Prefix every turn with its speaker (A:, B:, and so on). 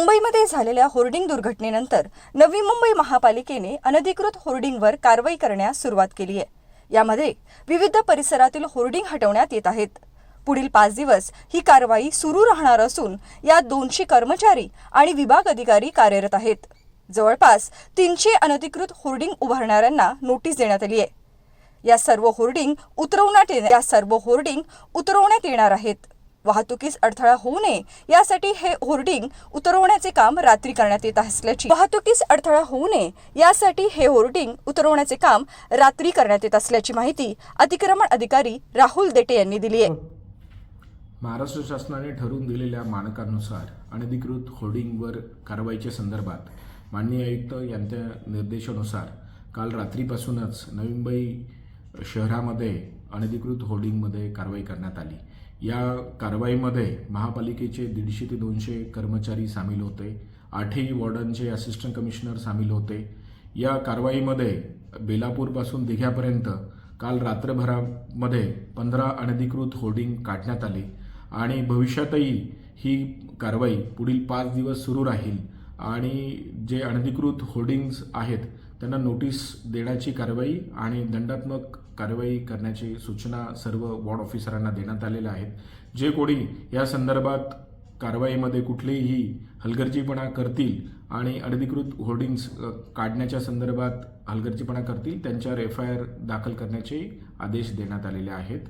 A: मुंबईमध्ये झालेल्या होर्डिंग दुर्घटनेनंतर नवी मुंबई महापालिकेने अनधिकृत होर्डिंगवर कारवाई करण्यास सुरुवात केली आहे. यामध्ये विविध परिसरातील होर्डिंग हटवण्यात येत आहेत. पुढील पाच दिवस ही कारवाई सुरू राहणार असून यात दोनशे कर्मचारी आणि विभाग अधिकारी कार्यरत आहेत. जवळपास तीनशे अनधिकृत होर्डिंग उभारणाऱ्यांना नोटीस देण्यात आली आहे. या सर्व होर्डिंग उतरवण्यात या सर्व होर्डिंग उतरवण्यात येणार आहेत. वाहतुकीस अडथळा होऊ नये यासाठी हे होर्डिंग उतरवण्याचे काम रात्री करण्यात येत असल्याची वाहतुकीस अडथळा होऊ नये यासाठी हे होर्डिंग उतरवण्याचे काम रात्री करण्यात येत असल्याची माहिती अतिक्रमण अधिकारी राहुल देटे यांनी दिली आहे.
B: महाराष्ट्र शासनाने ठरवून दिलेल्या मानकांनुसार अनधिकृत होर्डिंगवर कारवाईच्या संदर्भात माननीय आयुक्त यांच्या निर्देशानुसार काल रात्रीपासूनच नवी मुंबई शहरामध्ये अनधिकृत होर्डिंगमध्ये कारवाई करण्यात आली. या कारवाईमध्ये महापालिकेचे दीडशे ते दोनशे कर्मचारी सामील होते. आठही वॉर्डनचे असिस्टंट कमिशनर सामील होते. या कारवाईमध्ये बेलापूरपासून दिघ्यापर्यंत काल रात्रभरामध्ये पंधरा अनधिकृत होर्डिंग काढण्यात आली आणि भविष्यातही ही कारवाई पुढील पाच दिवस सुरू राहील आणि जे अनधिकृत होर्डिंग्ज आहेत त्यांना नोटीस देण्याची कारवाई आणि दंडात्मक कारवाई करण्याची सूचना सर्व वॉर्ड ऑफिसरांना देण्यात आलेल्या आहेत. जे कोणी या संदर्भात कारवाईमध्ये कुठलेही हलगर्जीपणा करतील आणि अनधिकृत होर्डिंग्स काढण्याच्या संदर्भात हलगर्जीपणा करतील त्यांच्यावर एफ आय आर दाखल करण्याचे आदेश देण्यात आलेले आहेत.